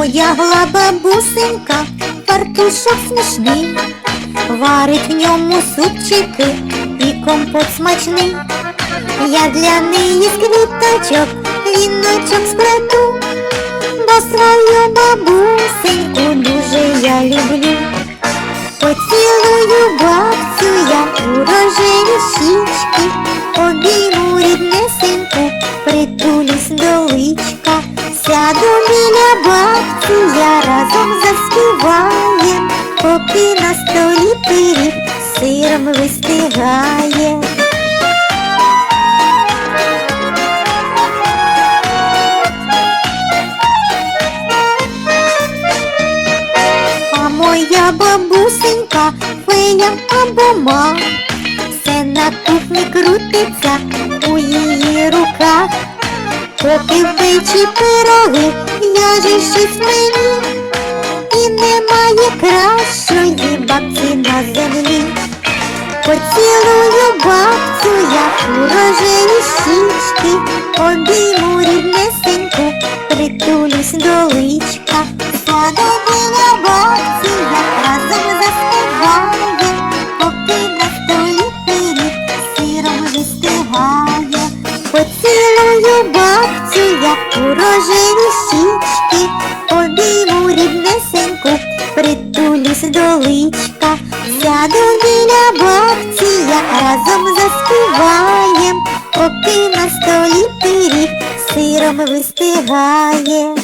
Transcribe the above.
Вдягла бабусенька фартушок смішний, варить в ньому супчики і компот смачний. Я для неї з квіточок віночок сплету, бо свою бабусеньку дуже я люблю. Поцілую бабцю я у рожеві щічки, обійму ріднесеньку, притулюсь я разом заспіваєм, поки на столі пиріг сиром вистигає. А моя бабусенька фея або ма, все на кухні крутиться у її руках, поки в печі пироги в'яже щось мені, немає кращої бабці на землі. Поцілую бабцю, я у рожеві щічки, обійму ріднесеньку, притулюсь до личка, біля бабці, я разом заспіває, поки на столі пиріг сиром вистигає. Поцілую бабцю, я у рожеві щічки, обійму ріднесеньку, притулюсь до личка, сяду біля я разом заспіваєм, поки на столі пиріг сиром вистигає.